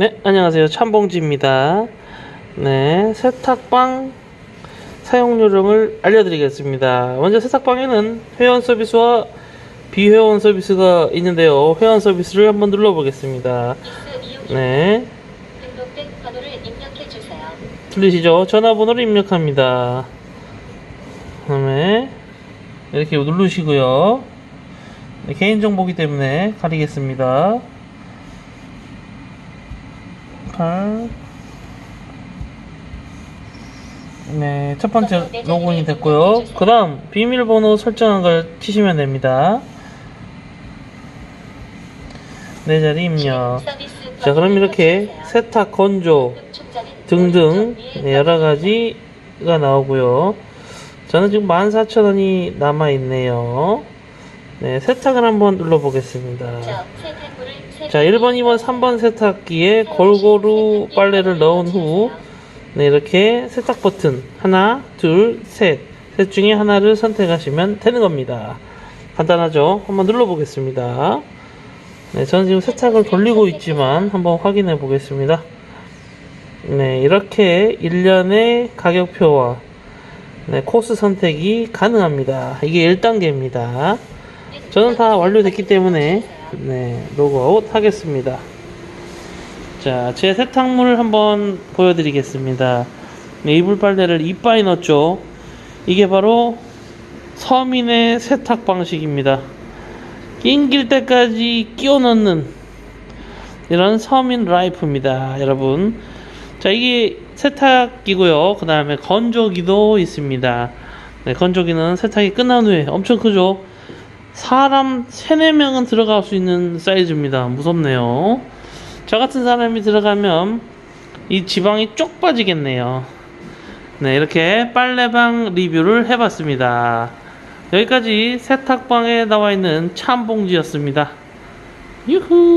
네, 안녕하세요. 참봉지입니다. 네, 세탁방 사용 요령을 알려드리겠습니다. 먼저 세탁방에는 회원 서비스와 비회원 서비스가 있는데요. 회원 서비스를 한번 눌러보겠습니다. 네. 들리시죠? 전화번호를 입력합니다. 그 다음에 이렇게 누르시고요. 네, 개인정보기 때문에 가리겠습니다. 8 네, 첫 번째 로그인이 됐고요. 그 다음 비밀번호 설정한 걸 치시면 됩니다. 네 자리 입력. 자, 그럼 이렇게 세탁, 건조, 충전은 등등 위에 네, 여러 가지가 나오고요. 저는 지금 14,000원이 남아 있네요. 네, 세탁을 한번 눌러보겠습니다. 자, 1번, 2번, 3번 세탁기에 골고루 빨래를 넣은 후, 네, 이렇게 세탁 버튼 하나, 둘, 셋, 셋 중에 하나를 선택하시면 되는 겁니다. 간단하죠? 한번 눌러보겠습니다. 네, 저는 지금 세탁을 돌리고 있지만 한번 확인해 보겠습니다. 네, 이렇게 1년의 가격표와 네, 코스 선택이 가능합니다. 이게 1단계입니다. 저는 다 완료됐기 때문에 네, 로그아웃 하겠습니다. 자, 제 세탁물을 한번 보여드리겠습니다. 네, 이불 빨래를 이빠이 넣었죠. 이게 바로 서민의 세탁 방식입니다. 낑길 때까지 끼워 넣는 이런 서민 라이프입니다, 여러분. 자, 이게 세탁기고요. 그 다음에 건조기도 있습니다. 네, 건조기는 세탁이 끝난 후에 엄청 크죠. 사람 3, 4명은 들어갈 수 있는 사이즈입니다. 무섭네요. 저 같은 사람이 들어가면 이 지방이 쪽 빠지겠네요. 네, 이렇게 빨래방 리뷰를 해봤습니다. 여기까지 세탁방에 나와 있는 참봉지였습니다. 유후!